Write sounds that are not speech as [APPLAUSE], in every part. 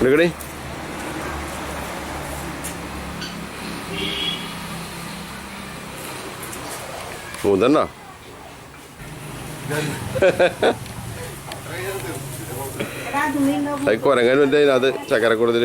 എടുക്കണേ മൂന്നെണ്ണ? [LAUGHS] കൊരങ്ങാൻ പറ്റിയ അതിനകത്ത് ചക്കരക്കൂടത്തിൽ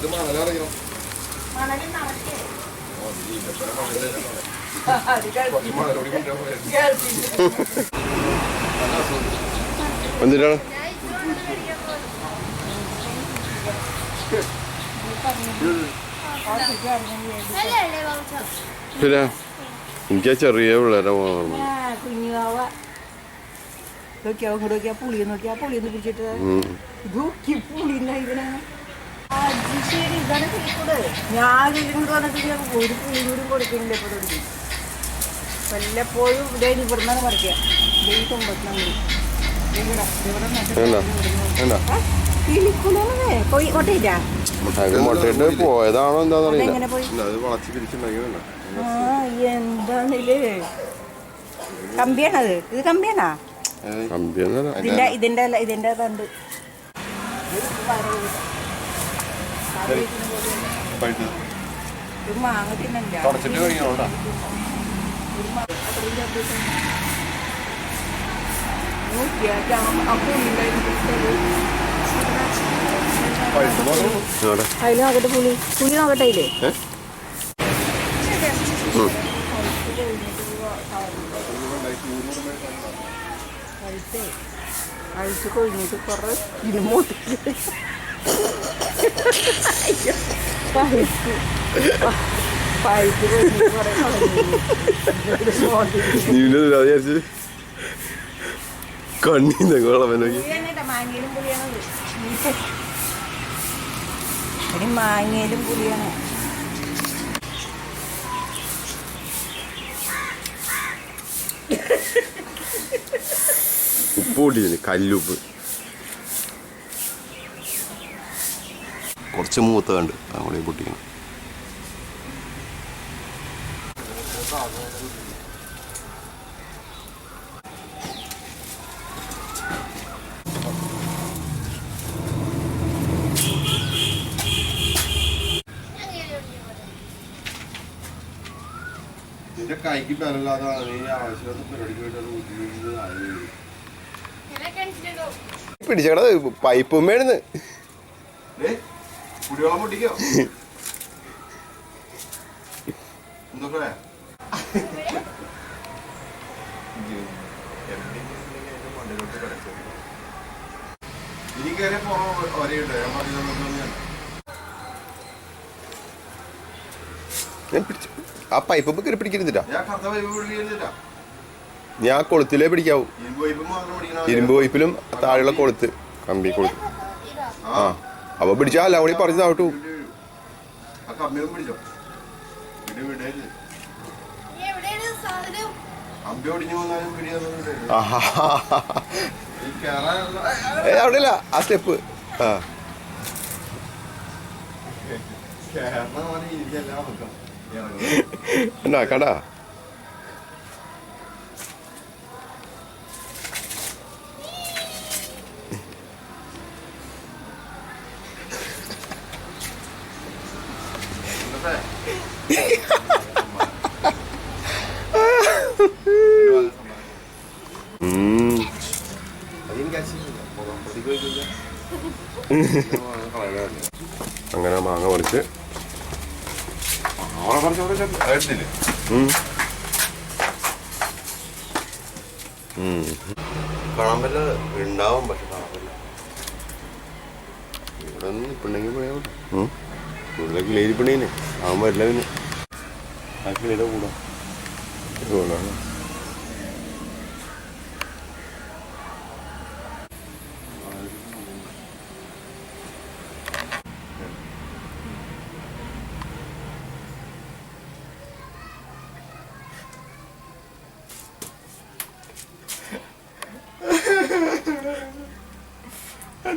ba de. എന്തിനാണ്? പിന്നെ? എനിക്ക് ചെറിയ പിള്ളേരെ പോകണം കുഞ്ഞുവാവ നോക്കിയാ നോക്കിയാ പുളി നോക്കിയാ പുളി ഒന്ന് പിടിച്ചിട്ട്. നോക്കി പുളി ഇതിനെ ഞാൻ ഇതിനോട് വന്നിട്ട് ഞാൻ ഒരു കൂടി കൊടുക്കുന്നില്ല ഇപ്പോൾ തുടങ്ങി വല്ലപ്പോഴും ഇവിടെ ഇവിടുന്നാണ് പോയി കൊട്ടയിട്ടാ അത് മുട്ടയിട്ട് പോയതാണോ എന്താന്നറിയില്ല എന്താണില്ലേ കമ്പിയാണത്. ഇത് കമ്പിയാണാ? ഇതിന്റെ ഇതിന്റെ ഇതിന്റെ തണ്ട്. തുടച്ചിട്ട് അതിൽ നോക്കട്ടെ പുളി. പുളി ഏ? ഉം. അഴിച്ച് കൊഴിഞ്ഞിട്ട് കുറെ ഇരുമോട്ട് വിചാരിച്ച് കണ്ണീന്ന് കുളവനോക്കി മാങ്ങയിലും പുളിയാണത് ഇനി മാങ്ങയിലും പുളിയാണ്. ഉപ്പ് കൂട്ടിയില്ലേ കല്ലുപ്പ്. കുറച്ച് മൂത്ത കണ്ട്. അങ്ങോട്ടേ പൊട്ടിക്കണം നിന്റെ കൈക്ക് ബലമില്ലാതാണ് നീ ആവശ്യമില്ലാത്ത പരിപാടിക്ക് വേണ്ടി പിടിച്ചേക്കണ പൈപ്പും വേണമെന്ന് കുടിവെള്ളം പൊട്ടിക്കോ? എന്തൊക്കെ? ഇനി കയറിയ പുറം ഒരയുണ്ട് ഞാൻ പറഞ്ഞതൊന്നും ഞാൻ പിടിച്ചു ആ പൈപ്പ് കയറി പിടിക്കുന്നില്ല ഞാൻ കൊളുത്തിലേ പിടിക്കാവൂ. ഇരുമ്പ് പൈപ്പിലും താഴെയുള്ള കൊളുത്ത്. കമ്പി കൊളുത്ത്. ആ. അപ്പൊ പിടിച്ചാ അല്ല കൂടി പറഞ്ഞു താവട്ടു ആ ഇല്ല. ആ സ്റ്റെപ്പ്. ആ. എന്നാ വന്നാലും പിടിയൊന്നും ആഹാ. ഈ കേറാനുള്ള ഏ അവിടെ ആ സ്റ്റെപ്പ് ആ കേരള പോലെ ഇരിക്കല്ല നോക്കാം ഇറങ്ങും എന്നാ കടാ ഉം. അങ്ങനെ മാങ്ങ പറിച്ച് ഉം. ഉം. കാണാൻ പറ്റില്ല ഉണ്ടാവും പക്ഷെ കാണാൻ പറ്റില്ല ഇവിടെ ഒന്നും ഇപ്പുണ്ടെങ്കിൽ ഉം. ഇവിടെ കിളിയിൽ പണിയന്നെ അവൻ വരില്ല പിന്നെ ആ കൂടെ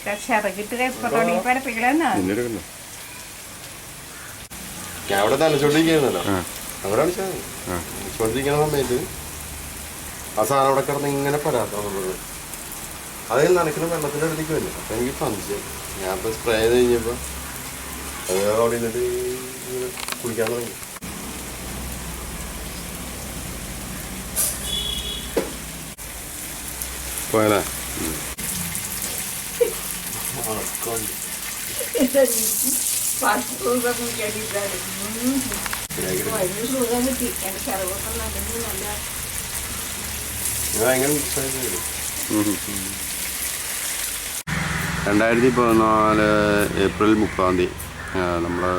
മീന്റെ കർഷകർക്കിട്ട് കൈപ്പത്തോടി പരപ്പിക്കലെന്നാ ഞാൻ അവിടെ നനച്ചോണ്ടിരിക്കുന്നല്ലോ ആ. അവിടെ ചോദിച്ചിരിക്കുന്ന സമയത്ത് ആ സാധനം അവിടെ കിടന്ന് ഇങ്ങനെ പരാത്തത് അതിൽ നനക്കുന്ന വെള്ളത്തിന്റെ അടുത്തേക്ക് വരും അപ്പം എനിക്ക് സംശയം ഞാൻ ഇപ്പം സ്പ്രേ ചെയ്ത് കഴിഞ്ഞപ്പോൾ അത് അവിടെ നിന്നിട്ട് ഇങ്ങനെ കുളിക്കാൻ തുടങ്ങി. പോയല്ലേ മിസ്സായി രണ്ടായിരത്തി പതിനാല് ഏപ്രിൽ മുപ്പതാം തീയതി നമ്മൾ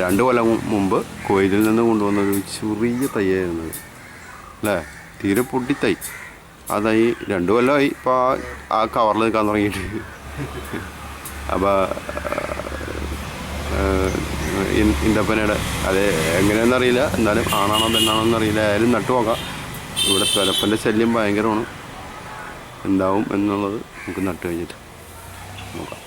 രണ്ട് കൊല്ലം മുമ്പ് കോയിലിൽ നിന്ന് കൊണ്ടുവന്ന ഒരു ചെറിയ തൈയായിരുന്നു. അല്ലേ തീരെ പൊട്ടി തൈ ആ രണ്ടു കൊല്ലമായി ഇപ്പോൾ ആ കവറിൽ നിൽക്കാൻ തുടങ്ങിയിട്ട്. അപ്പോൾ ഇന്തപ്പനയുടെ അത് എങ്ങനെയാണെന്നറിയില്ല എന്നാലും ആണാണോ പെണ്ണാണോ അറിയില്ല. ആയാലും നട്ടു നോക്കാം. ഇവിടെ തുലപ്പന്റെ ശല്യം ഭയങ്കരമാണ്. എന്താവും എന്നുള്ളത് നമുക്ക് നട്ട് കഴിഞ്ഞിട്ട് നോക്കാം.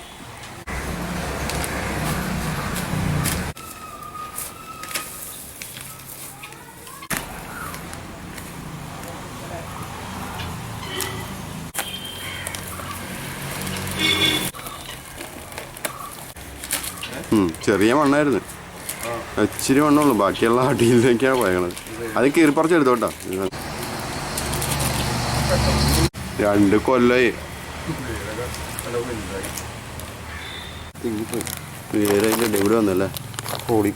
ചെറിയ മണ്ണായിരുന്നു. ഇച്ചിരി മണ്ണുള്ളൂ ബാക്കിയുള്ള അടിയിലേക്കാണ് പോയത് അത് കീറിപ്പറിച്ച് എടുത്തോട്ടാ രണ്ട് കൊല്ലായി. വേറെ ഇവിടെ വന്നല്ലേ? ഓടി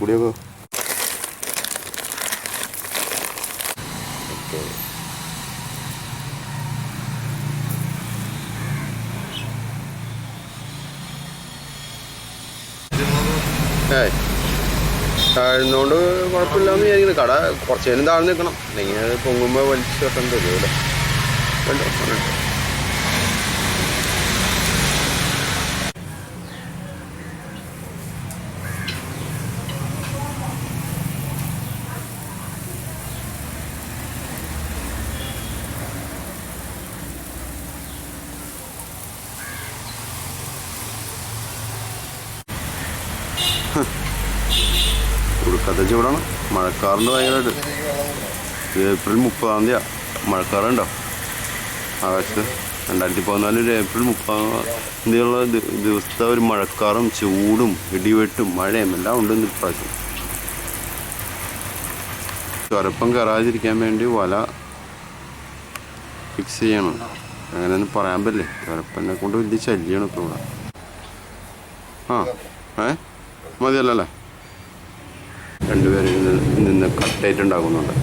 ഏയ്. താഴ്ന്നോണ്ട് കുഴപ്പമില്ലാന്ന് വിചാരിക്കുന്നു. കട കുറച്ച് നേരം താഴ്ന്നു നിൽക്കണം. അല്ലെങ്കിൽ പൊങ്ങുമ്പോൾ വലിച്ചു വെക്കാൻ തരുമല്ലോ കൊടുക്കാത്ത ചൂടാണ്. മഴക്കാറുണ്ട് ഭയങ്കരമായിട്ട് ഏപ്രിൽ മുപ്പതാം തീയതി മഴക്കാറുണ്ടോ? ആകാശത്ത് രണ്ടായിരത്തി പതിനാല് ഒരു ഏപ്രിൽ മുപ്പതാം തീയതിയുള്ള ദിവസത്തെ ഒരു മഴക്കാറും ചൂടും ഇടിവെട്ടും മഴയും എല്ലാം ഉണ്ട് ഇന്ന് ഇപ്രാവശ്യം. ചുരപ്പം കയറാതിരിക്കാൻ വേണ്ടി വല ഫിക്സ് ചെയ്യണം. അങ്ങനെയൊന്നും പറയാൻ പറ്റില്ലേ? ചുരപ്പനെ കൊണ്ട് വലിയ ശല്യമാണ് ഇപ്പോൾ ഇവിടെ. ആ ഏ? മതിയല്ലോ അല്ലേ രണ്ടുപേരും നിന്ന് കട്ടേറ്റ് ഉണ്ടാക്കുന്നുണ്ട്.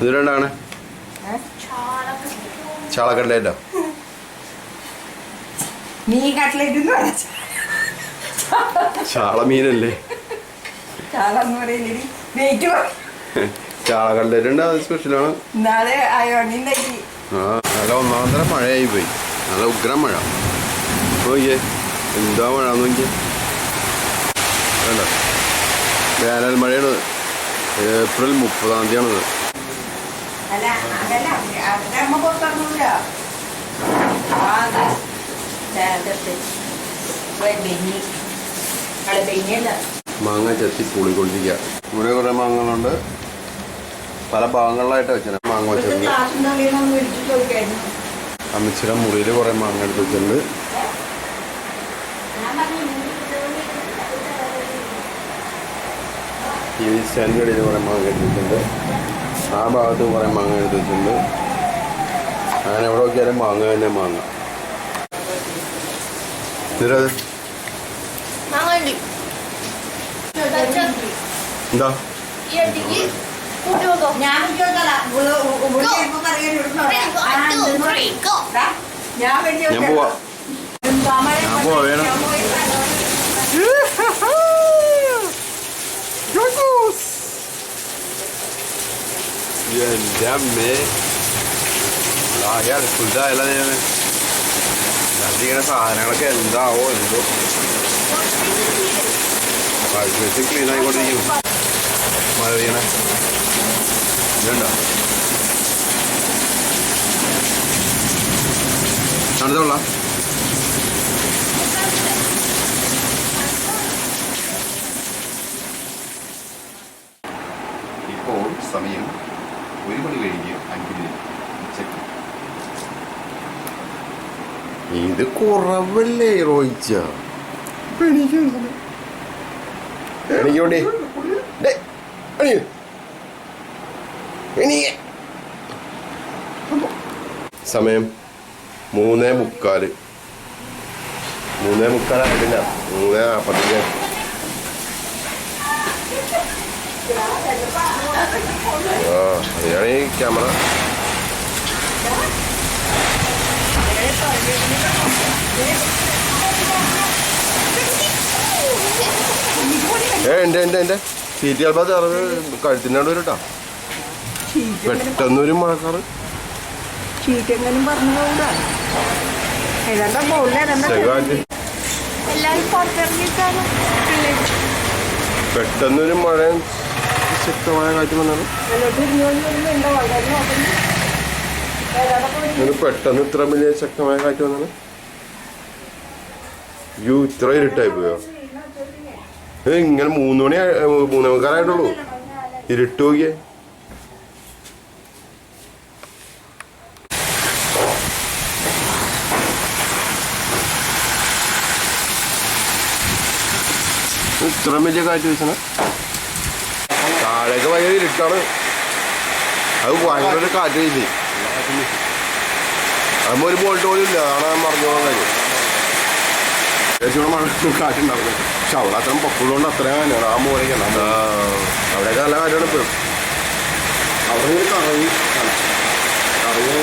ഇത് രണ്ടാണ്. ചാളക്കട്ടേറ്റോ നീ കട്ട്ലേറ്റ് എന്ന് പറയാ ചാള മീനല്ലേ ചാള കട്ടേറ്റ് ഉണ്ട് അത് സ്പെഷ്യലാണ് നല്ല ഒന്നാന്തര മഴയായി പോയി നല്ല ഉഗ്രം മഴ. നോക്കിയേ എന്താ മഴ നോക്കിയേ. വേണ്ട. വേനൽ മഴയാണ്. ഏപ്രിൽ മുപ്പതാം തീയതിയാണത്. മാങ്ങ ചത്തി പൊളിക്കൊണ്ടിരിക്കുക ഇവിടെ കുറേ മാങ്ങകളുണ്ട്. പല ഭാഗങ്ങളിലായിട്ട് വെച്ചാൽ മാങ്ങ വെച്ചിട്ടുണ്ട്. അമ്മച്ചിയുടെ മുറിയിൽ കുറേ മാങ്ങ എടുത്ത് വെച്ചിട്ടുണ്ട്. ഈ സ്റ്റാൻഡിന്റെ ഇടയിൽ കുറേ മാങ്ങ എടുത്ത് വെച്ചിട്ടുണ്ട്. ആ ഭാഗത്ത് കുറേ മാങ്ങ എടുത്ത് വെച്ചിട്ടുണ്ട്. അങ്ങനെ എവിടെ നോക്കിയാലും മാങ്ങ തന്നെ മാങ്ങ. മാങ്ങണ്ടി എന്താ? ഈ അടിക്ക് കൂട്ടുപോകോ ഞാൻ വിളിച്ചോളാം. ഇവൾ ഇവിടെ ഇപ്പൊ പറയാൻ ഇവിടുന്ന് ആ, എന്തെന്ന് ദാ, ഞാൻ വിളിച്ചു ഞാൻ പോവാ ഞാൻ പോവാ, വേണം. എന്റെ അമ്മേ ആകെ അടുപ്പിട്ടായല്ല ദൈവമേ ഇങ്ങനെ സാധനങ്ങളൊക്കെ എന്താവോ എന്തോ വാഷിംഗ് ക്ലീൻ ആയിക്കൊണ്ടിരിക്കും മഴ പെയ്യണേ തണുത്തുള്ള ഇപ്പോൾ സമയം ഒരു മണി കഴിഞ്ഞ് അഞ്ച് മിനിറ്റ് ഉച്ചയ്ക്ക്. ഇത് കുറവല്ലേ റോയിച്ച? എണീക്കോണ്ടി സമയം മൂന്നേ മുക്കാൽ. മൂന്നേ മുക്കാലായിട്ടില്ല. മൂന്നേ നാൽപ്പത്തഞ്ച് ആ അതിനാണ് ഈ ക്യാമറ. ഏ എന്റെ എന്റെ എന്റെ സീറ്റ് ചിലപ്പോൾ ചെറുത് കഴുത്തിനാണ്ട് വരും കേട്ടോ പെട്ടെന്നൊരു മഴക്കാറ് ചീറ്റെങ്കിലും പറഞ്ഞു പോകൂടാ ഏതാണ്ട് മുകളിൽ ഏതാണ്ട് ചെറുതായിട്ട് എല്ലാരും പുറത്തിറങ്ങിയിട്ടാണ് പെട്ടെന്നൊരു മഴ ശക്തമായ കാറ്റ് ഇത് പെട്ടെന്ന് ഇത്ര വലിയ ശക്തമായ കാറ്റ് വന്നാണ്. യു ഇത്ര ഇരുട്ടായി പോയോ? ഇങ്ങനെ മൂന്ന് മണി ആയ- മൂന്നേ മുക്കാലായിട്ടുള്ളൂ. ഇരുട്ട് നോക്കിയേ. ഇത്ര വലിയ കാറ്റ് വീശണ? താഴേക്ക് ഭയങ്കര ഇരുട്ടാണ്. അത് ഭയങ്കര കാറ്റ് വീശി. അതുമ്പോ ഒരു ബോൾട്ട് പോലും ഇല്ല. അതാണ് മറിഞ്ഞു പോകാൻ കാര്യം. ഏകദേശം മഴ കാറ്റുണ്ടാവുന്നത് പക്ഷെ അവിടെ അത്രയും പൊക്കുള്ളതുകൊണ്ട് അത്രയും കാറ്റാണ് ആ മോലേക്ക് അവിടെയൊക്കെ നല്ല കാറ്റാണ് ഇപ്പോഴും അവിടെ കറങ്ങി കറങ്ങി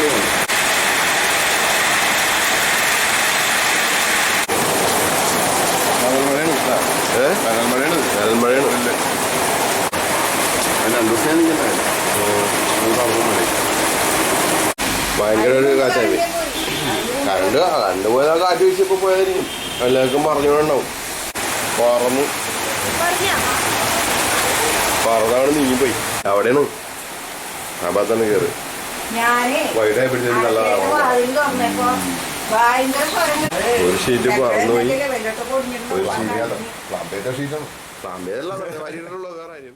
ഭയങ്കര ഒരു കാറ്റായി കറണ്ട് കറണ്ട് പോയാൽ കാറ്റ് വീശിയപ്പോ പോയതായിരിക്കും എല്ലാവർക്കും പറഞ്ഞോണ്ടാവും പറന്നു പറന്നാണ് നീങ്ങിപ്പോയി അവിടെയാണ് ആ ഭാഗത്താണ് കയറി വൈഡായി വൈകിട്ടായപ്പോഴത്തേക്കും നല്ലതാണ് ഒരു ഷീറ്റ് പറന്നുപോയി ഒരു ഷീറ്റ് പ്ലാമ്പേറ്റ ഷീറ്റാണ് പ്ലാമ്പേറ്റല്ല വേറെ ആരും